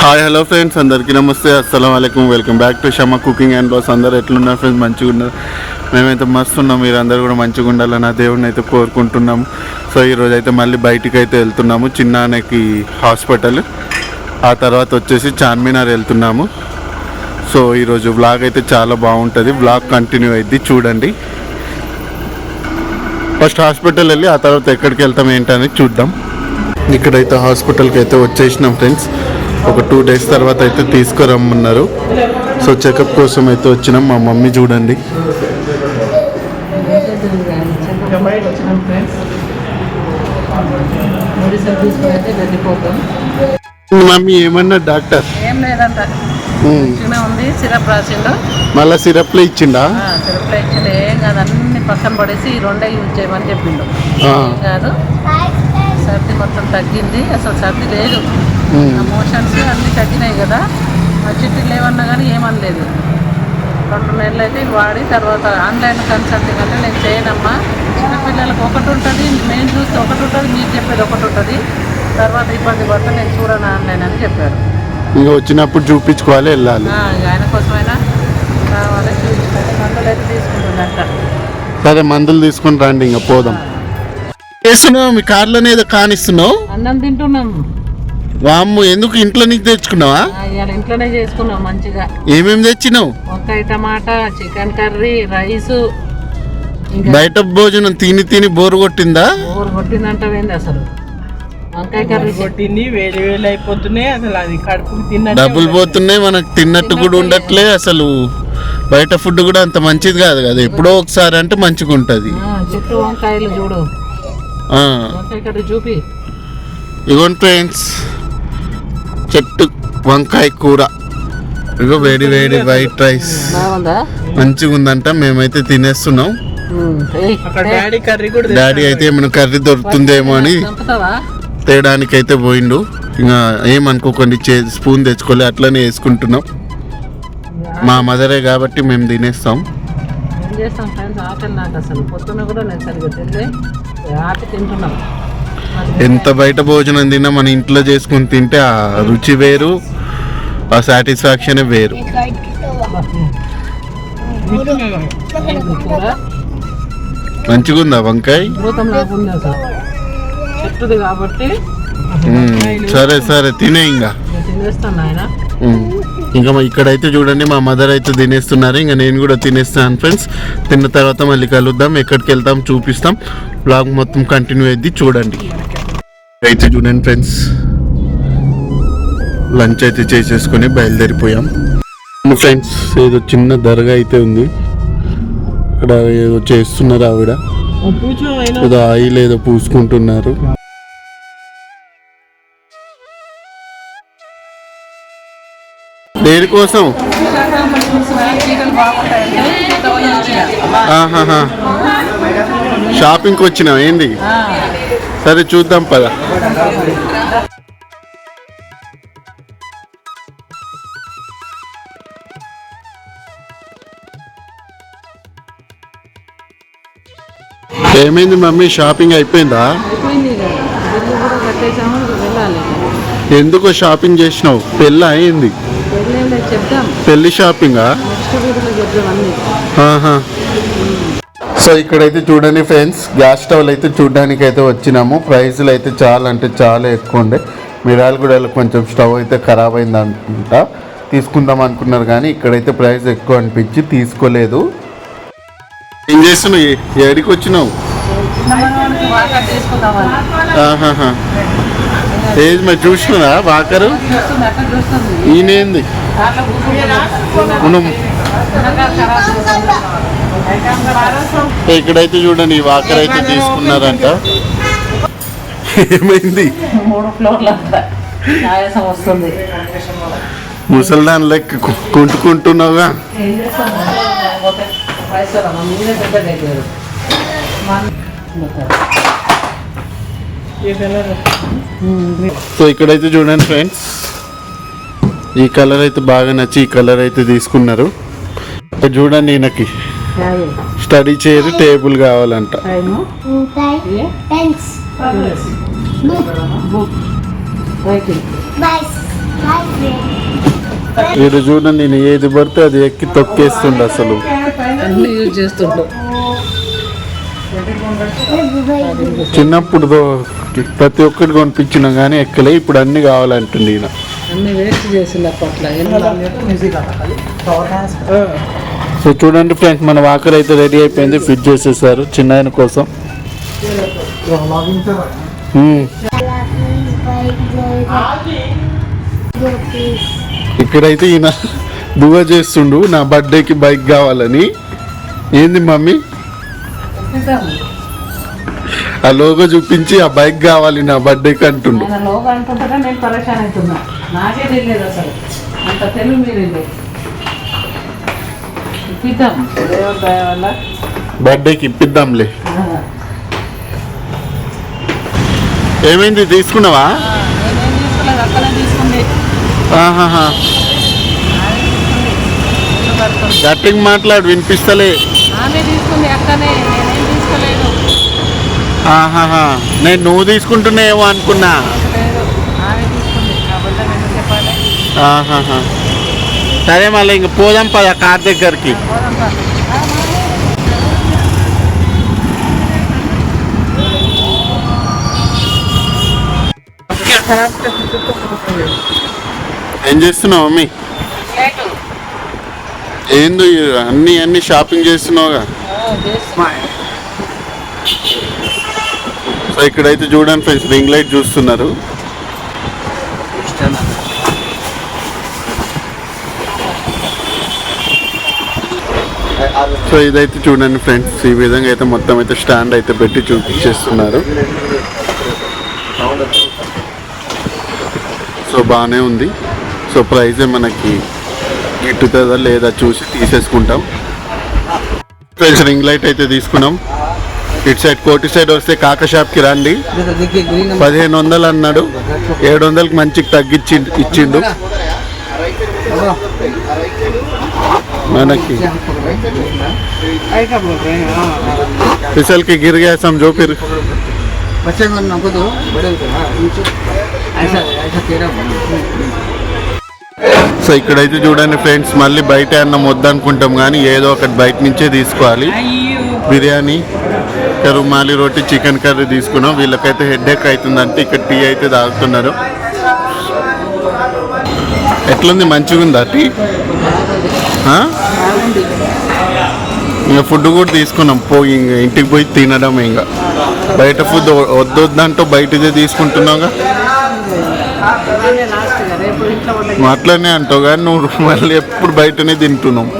Hi hello friends అందరికీ నమస్తే. అస్సలం అయికం welcome back to Shama cooking and boss అందరు ఎట్లున్నారు ఫ్రెండ్స్ మంచిగా ఉన్నారు? మేమైతే మస్తు ఉన్నాం. మీరు అందరు కూడా మంచిగా ఉండాలని ఆ దేవుడిని అయితే కోరుకుంటున్నాము. సో ఈరోజు అయితే మళ్ళీ బయటికి అయితే వెళ్తున్నాము. చిన్నాన్నకి హాస్పిటల్. ఆ తర్వాత వచ్చేసి చార్మినార్ వెళ్తున్నాము. సో ఈరోజు వ్లాగ్ అయితే చాలా బాగుంటుంది. వ్లాగ్ కంటిన్యూ అయింది చూడండి. ఫస్ట్ హాస్పిటల్ వెళ్ళి ఆ తర్వాత ఎక్కడికి వెళ్తాం ఏంటనేది చూద్దాం. ఇక్కడైతే హాస్పిటల్కి అయితే వచ్చేసినాం ఫ్రెండ్స్ ఒక టూ డేస్ తర్వాత అయితే తీసుకురమ్మన్నారు. సో చెకప్ కోసం అయితే వచ్చినాం. మా మమ్మీ చూడండి. మమ్మీ ఏమన్నా డాక్టర్? ఏం లేదంట. ఉంది సిరప్ రాసిండు. మళ్ళా సిరప్లు ఇచ్చిండా? సిరప్లో ఇచ్చిండు. ఏం కాదు అన్ని పక్కన పడేసి ఈ రెండే యూజ్ చేయమని చెప్పిండు. కాదు. సర్ది మొత్తం తగ్గింది. అసలు సర్ది లేదు. మోషన్స్ అన్నీ తగ్గినాయి కదా. ఆ చిట్టు లేవన్నా కానీ ఏమనలేదు. రెండు నెలలు అయితే వాడి తర్వాత ఆన్లైన్ కన్సల్టింగ్ అంటే నేను చేయనమ్మా. చిన్నపిల్లలకు ఒకటి ఉంటుంది నేను చూస్తే ఒకటి ఉంటుంది మీరు చెప్పేది ఒకటి ఉంటుంది. తర్వాత ఇబ్బంది పడితే నేను చూడను ఆన్లైన్ అని చెప్పారు. ఇంకా వచ్చినప్పుడు చూపించుకోవాలి వెళ్ళాలి. ఆయన కోసమైనా కావాలి చూపించుకుంటే మందులు అయితే తీసుకుంటుందంట సరే మందులు తీసుకుని రండి ఇంకా పోదాం. చేస్తున్నావు మీ కార్లోనే ఏదో కానిస్తున్నావు? అన్నం తింటున్నాం. వామ్ము ఎందుకు ఇంట్లో నీకు తెచ్చుకున్నావా? ఇవాళ ఇంట్లోనే చేసుకున్నాం మంచిగా. ఏమేమి తెచ్చినావు? వంకాయ టమాటా చికెన్ కర్రీ రైసు. ఇంకా బయట భోజనం తిని తిని బోరు కొట్టిందా? ఊరు కొట్టిందంటావేంది అసలు? వంకాయ కర్రీ కొట్టింది వేలు వేలు అయిపోతున్నాయి అసలు అది కడుపుకి తిన్న డబ్బులు పోతున్నాయి మనకు తిన్నట్టు కూడా ఉండట్లే అసలు. బయట ఫుడ్ కూడా అంత మంచిది కాదు కదా ఎప్పుడో ఒకసారి అంటే మంచిగా ఉంటుంది చెట్టు వంకాయలు చూడు. వంకాయ కర్రీ చూపి. ఇగోండి ఫ్రెండ్స్ చెట్టు వంకాయ కూర. ఇగో వేడి వేడి వైట్ రైస్ మంచిగా ఉందంట మేమైతే తినేస్తున్నాం. డాడీ కర్రీ కూడా డాడీ అయితే ఏమైనా కర్రీ దొరుకుతుందేమో అని తేయడానికి అయితే పోయిండు. ఇంకా ఏమనుకోకండి చే స్పూన్ తెచ్చుకోలే అట్లనే వేసుకుంటున్నాం. మా మదరే కాబట్టి మేము తినేస్తాం. ఏం చేస్తాం ఫ్రెండ్స్ ఆకలి నాకు అసలు. పొద్దున్న కూడా నేను సరిగ్గా తింటే ఆట తింటున్నాం. ఎంత బయట భోజనం తిన్నా మన ఇంట్లో చేసుకుని తింటే ఆ రుచి వేరు ఆ సాటిస్ఫాక్షన్ వేరు. ఏంది కూర మంచిగా ఉందా వంకాయ. సరే సరే తినే ఇంకా ఇంకా ఇక్కడైతే చూడండి మా మదర్ అయితే తినేస్తున్నారు. ఇంకా నేను కూడా తినేస్తాను ఫ్రెండ్స్ తిన్న తర్వాత మళ్ళీ కలుద్దాం ఎక్కడికి వెళ్తాం చూపిస్తాం. బ్లాగ్ మొత్తం కంటిన్యూ అయింది చూడండి. అయితే చూడండి ఫ్రెండ్స్ లంచ్ అయితే చేసేసుకొని బయలుదేరిపోయాం. ఫ్రెండ్స్ ఏదో చిన్న దర్గా అయితే ఉంది. ఇక్కడ ఏదో చేస్తున్నారు ఆవిడ. ఏదో ఆయిల్ ఏదో పూసుకుంటున్నారు. దేనికోసం? వచ్చిన. షాపింగ్కి వచ్చినావు? ఏంది? సరే చూద్దాం పద. ఏమైంది మమ్మీ? షాపింగ్ అయిపోయిందా. ఎందుకో షాపింగ్ చేసినావు? పెళ్ళి అయింది. పెళ్ళి షాపింగా. సో ఇక్కడైతే చూడండి ఫ్రెండ్స్ గ్యాస్ స్టవ్లు అయితే చూడడానికి అయితే వచ్చినాము. ప్రైస్లు అయితే చాలా అంటే చాలా ఎక్కువ ఉండే. మిరాలగూడలో కొంచెం స్టవ్ అయితే ఖరాబ్ అయింది అనుకుంటా తీసుకుందాం అనుకున్నారు కానీ ఇక్కడైతే ప్రైస్ ఎక్కువ అనిపించి తీసుకోలేదు. ఏం చేస్తున్నావు? ఏడికి వచ్చినావు. ఏది మరి చూసినా వాకరు? ఈయనేంది? మనం. ఇక్కడైతే చూడండి ఈ వాకర్ అయితే తీసుకున్నారంట. ఏమైంది? మూడు ఫ్లోర్లు ఆయాసం వస్తుంది. ముసల్దాన్ లెక్క కు- కుంటుకుంటున్నావుగా? ఏం చేస్తాం? పోతే పైసలు మా మీదే పెద్దగా అయిపోయారు ఏ కలర్ సో ఇక్కడైతే చూడండి ఫ్రెండ్స్ ఈ కలర్ అయితే బాగా నచ్చి ఈ కలర్ అయితే తీసుకున్నారు. చూడండి ఈయనకి. స్టడీ చైర్ టేబుల్ కావాలంట. వీడు చూడండి నేను ఏది పడితే అది ఎక్కి తొక్కేస్తుండే అసలు. చిన్నప్పుడు ప్రతి ఒక్కటి కొనిపించినా కానీ ఎక్కలే ఇప్పుడు అన్ని కావాలంటుంది ఈయన. అన్ని వేస్ట్ చేసిండు అప్పట్లో. సో చూడండి ఫ్రెండ్స్ మన వాకర్ అయితే రెడీ అయిపోయింది. ఫిట్ చేసేసారు చిన్న ఆయన కోసం. ఇక్కడైతే ఈయన దువ్వ చేస్తుండు. నా బర్త్డేకి బైక్ కావాలని. ఏంది మమ్మీ? ఆ లోగో చూపించి ఆ బైక్ కావాలి నా బర్త్డేకి అంటుండు. లోగా అంటుంటారా నేను పరేషాన్ అవుతున్నా. నాకే తెలియదు అసలు. అంత మీరు ఇప్పిద్దాం. బర్త్డేకి ఇప్పిద్దాంలే. ఏమైంది? తీసుకున్నావా. గట్టిగా మాట్లాడు వినిపిస్తలే ఆమె తీసుకుంది అక్కనే నేనేం తీసుకోలేదు ఆహాహా నేను నువ్వు తీసుకుంటున్నా ఏమో అనుకున్నా. సరే మళ్ళీ ఇంక పోదాం పద కార్ దగ్గరికి. ఏం చేస్తున్నావు మమ్మీ? ఏందో అన్ని అన్ని షాపింగ్ చేస్తున్నావుగా? సో ఇక్కడైతే చూడండి ఫ్రెండ్స్ రింగ్ లైట్ చూస్తున్నారు. సో ఇదైతే చూడండి ఫ్రెండ్స్ ఈ విధంగా అయితే మొత్తం అయితే స్టాండ్ అయితే పెట్టి చూపించేస్తున్నారు సో బాగానే ఉంది. సో ప్రైజే మనకి గిట్టుతుందా లేదా చూసి తీసేసుకుంటాం. ఫ్రెండ్స్ రింగ్ లైట్ అయితే తీసుకున్నాం. ఇటు సైడ్ కోటి సైడ్ వస్తే కాక షాప్కి రండి. పదిహేను వందలు అన్నాడు. ఏడు వందలకి మంచికి తగ్గించి ఇచ్చిండు. మనకి పిసల్కి గిరిగేసాం జోపిరు సో ఇక్కడైతే చూడండి ఫ్రెండ్స్ మళ్ళీ బయట అన్నం వద్దనుకుంటాం కానీ ఏదో ఒకటి బయట నుంచే తీసుకోవాలి. బిర్యానీ. రుమాలి రోటీ చికెన్ కర్రీ తీసుకున్నాం. వీళ్ళకైతే హెడ్ ఎక్ అవుతుందంటే ఇక్కడ టీ అయితే తాగుతున్నారు. ఎట్లుంది? మంచిగా ఉందా టీ? ఇంకా ఫుడ్ కూడా తీసుకున్నాం. పోయి ఇంక ఇంటికి పోయి తినడం ఇంకా. బయట ఫుడ్ వద్దు వద్దంటూ బయటదే తీసుకుంటున్నావుగా అట్లనే అంటావు కానీ నువ్వు మళ్ళీ ఎప్పుడు బయటనే తింటున్నావు.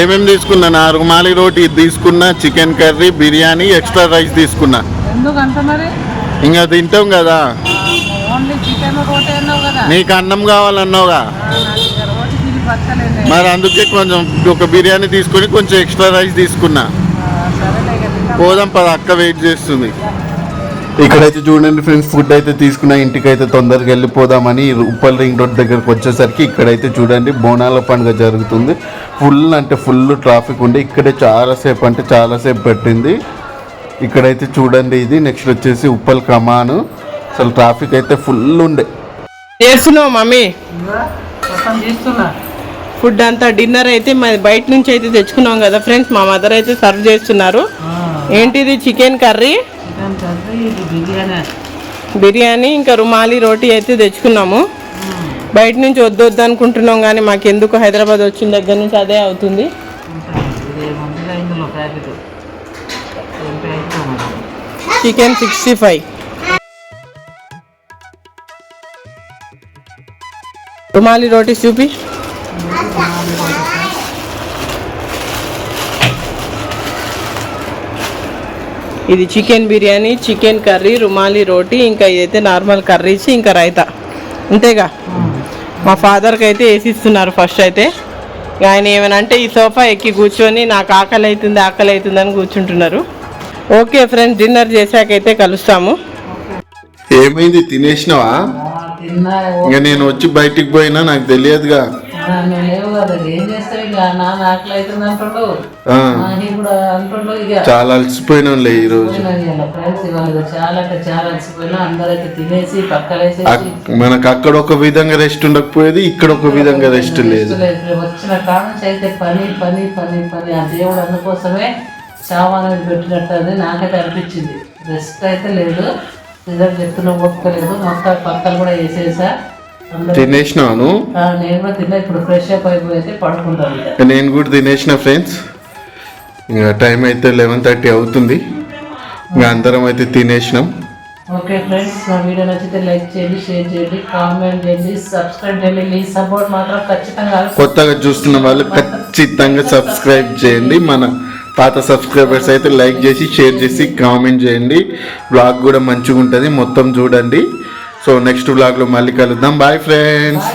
ఏమేమి తీసుకున్నా? నాలుగు మాలి రోటీ ఇది తీసుకున్నా chicken curry biryani extra rice తీసుకున్నా. ఎందుకు అంత మరి? ఇంకా తింటాం కదా. ఓన్లీ చికెన్ రోటీ అన్నావు కదా. నీకు అన్నం కావాలన్నావుగా? మరి అందుకే కొంచెం ఒక బిర్యానీ తీసుకొని కొంచెం ఎక్స్ట్రా రైస్ తీసుకున్నా. పోదాం పద అక్క వెయిట్ చేస్తుంది. ఇక్కడైతే చూడండి ఫ్రెండ్స్ ఫుడ్ అయితే తీసుకున్న ఇంటికి అయితే తొందరగా వెళ్ళిపోదామని ఉప్పల్ రింగ్ రోడ్ దగ్గరకు వచ్చేసరికి ఇక్కడైతే చూడండి బోనాల పండుగ జరుగుతుంది. ఫుల్ అంటే ఫుల్ ట్రాఫిక్ ఉండే. ఇక్కడే చాలాసేపు అంటే చాలాసేపు పెట్టింది. ఇక్కడైతే చూడండి ఇది నెక్స్ట్ వచ్చేసి ఉప్పల్ కమాను. అసలు ట్రాఫిక్ అయితే ఫుల్ ఉండే. చేస్తున్నావు మమ్మీ? ఫుడ్ అంతా డిన్నర్ అయితే మరి బయట నుంచి అయితే తెచ్చుకున్నాం కదా ఫ్రెండ్స్ మా మదర్ అయితే సర్వ్ చేస్తున్నారు. ఏంటిది చికెన్ కర్రీ? బిర్యానీ ఇంకా రుమాలి రోటీ అయితే తెచ్చుకున్నాము. బయట నుంచి వద్దు వద్దు అనుకుంటున్నాం కానీ మాకు ఎందుకు హైదరాబాద్ వచ్చిన దగ్గర నుంచి అదే అవుతుంది. Chicken sixty five rumali roti చూపి. ఇది chicken biryani chicken curry rumali roti ఇంకా ఇదైతే నార్మల్ కర్రీస్ ఇంకా రైతా. అంతేగా? మా ఫాదర్కి అయితే వేసి ఇస్తున్నారు ఫస్ట్ అయితే. ఆయన ఏమైనా అంటే ఈ సోఫా ఎక్కి కూర్చొని నాకు ఆకలి అవుతుంది ఆకలి అవుతుంది అని కూర్చుంటున్నారు. ఓకే ఫ్రెండ్స్ డిన్నర్ చేశాకైతే కలుస్తాము. ఏమైంది? తినేసినావా? ఇంకా నేను వచ్చి బయటికి పోయినా నాకు తెలియదుగా. చాలా అలసిపోయినా పక్కలేసేసి. అక్- మనకు అక్కడ ఒక విధంగా రెస్ట్ ఉండకపోయేది ఇక్కడ ఒక విధంగా రెస్ట్ లేదు. వచ్చిన నుంచి అయితే పని పని పని పని. ఆ దేవుడు అందుకోసమే చావు అనేది పెట్టినట్టు అని నాకైతే అనిపించింది రెస్ట్ అయితే లేదు. రిజల్ట్ చెప్తున్న ఓపుకోలేదు మొత్తం పక్కలు కూడా వేసేసా. తినేసినాను. ఆ, నేను కూడా తిన్నా ఇప్పుడు ఫ్రెష్ అప్ అయిపోయి అయితే పడుకుంటాను ఇక. నేను కూడా తినేసిన ఫ్రెండ్స్ ఇంకా టైం అయితే లెవెన్ థర్టీ అవుతుంది. ఇంకా అందరం అయితే తినేసినాం. ఓకే ఫ్రెండ్స్ నా వీడియో నచ్చితే లైక్ చేయండి షేర్ చేయండి కామెంట్ చేయండి సబ్స్క్రైబ్ చేయండి. మీ సపోర్ట్ మాత్రం ఖచ్చితంగా కొత్తగా చూస్తున్న వాళ్ళు ఖచ్చితంగా సబ్స్క్రైబ్ చేయండి. మన పాత సబ్స్క్రైబర్స్ అయితే లైక్ చేసి షేర్ చేసి కామెంట్ చేయండి. బ్లాగ్ కూడా మంచిగా ఉంటుంది మొత్తం చూడండి. సో నెక్స్ట్ బ్లాగ్లో మళ్ళీ కలుద్దాం బాయ్ ఫ్రెండ్స్